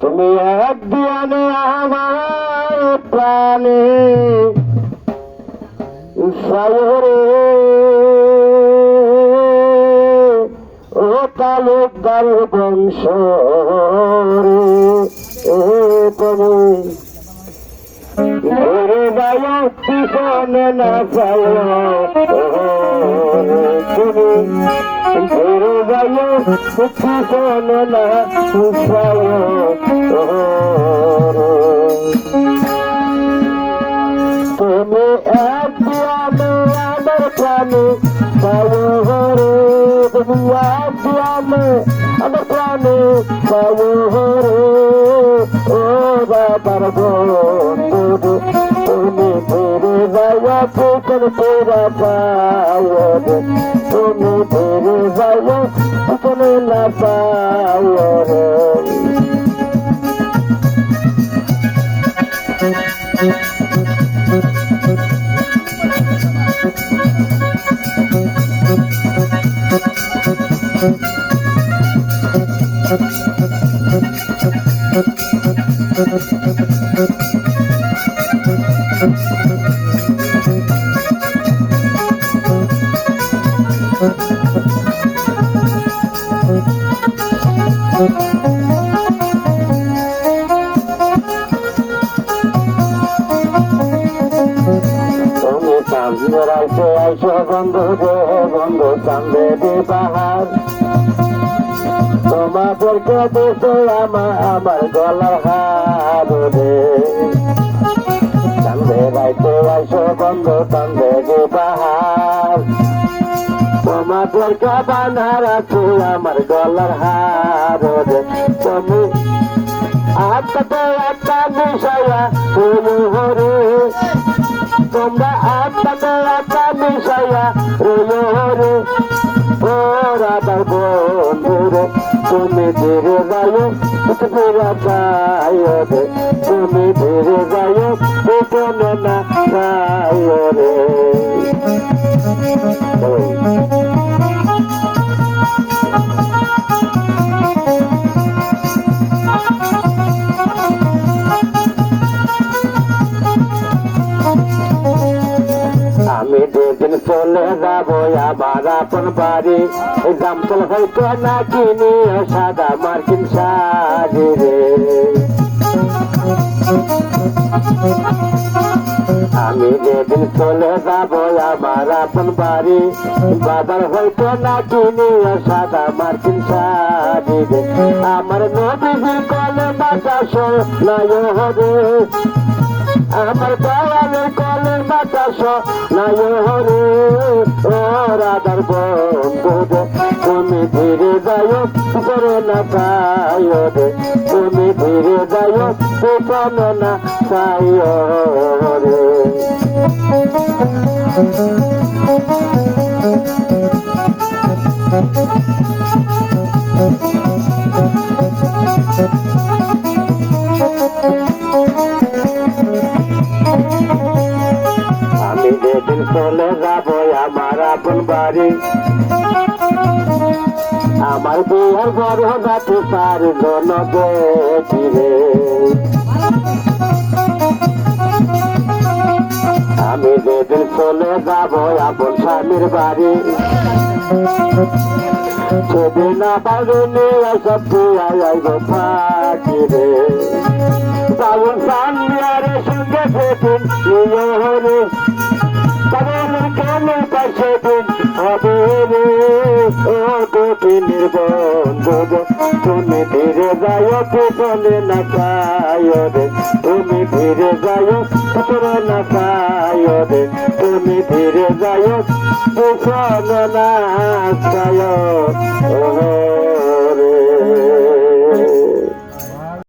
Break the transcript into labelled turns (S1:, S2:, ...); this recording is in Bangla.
S1: তুমি এক দিয়ানে আমার প্রাণে সায়রে ও তালুকদার বংশ পিছনে না তুমি ঘুরে যাও পিছনে না তুমি এক দিয়ামে আমার প্রাণে সায়রে তুমি এক দিয়ামে আমার প্রাণে সায়রে ও বাবার বন্ধু তুমি ফিরে যাইয়া পুকুর পুরা পায়রে ফিরে যাইয়া পুকুর না পায়রে তুমি চাঁদের আইসে আইসো বন্ধু রে বন্ধু চাঁদে দে বাহার তোমাদেরকে দেশে আমার আমার গলার বানার আছে আমার গলার হার তুমি আত্মাতে আত্মা মিশাইয়া তুমি হরে তোমরা আত্মাতে আত্মা মিশাইয়া রইল রে ও রাধার বন্ধু রে তুমি ধীরে যাইও পুরা যাইও রে তুমি ধীরে যাইও না রে চলে যাব আমার আপন বাড়ি। জামতল হয়তো না কিনি সাদা মার্কিন শাড়ি রে। আমি যেদিন চলে যাব আমার আপন বাড়ি বাবার হয়তো না কিনি সাদা মার্কিন শাড়ি রে। আমার নদী কলে বাতাস নয় হবে। আমার দয়ালের কলের বাতাস নাই হরে, ও রাধার বন্ধু তুমি ধীরে যাইও করে না পাইও রে। তুমি ধীরে যাইও পেছনে না পাইও রে। আমি আমার বিয়ের বড় চার জন বেটিরে আমি যেদিন চলে যাব আপন স্বামীর বাড়ি, সেদিন আবার নিয়ে সব আইব ফাঁকি রে বাবুর সামনে সঙ্গে সেদিন নিয়ে বন্ধু রে তুমি ফিরে যাও পিছনে না পায় রে? তুমি ফিরে যাও পিছনে না পায় রে? তুমি ফিরে যাও পিছনে না পায় রে।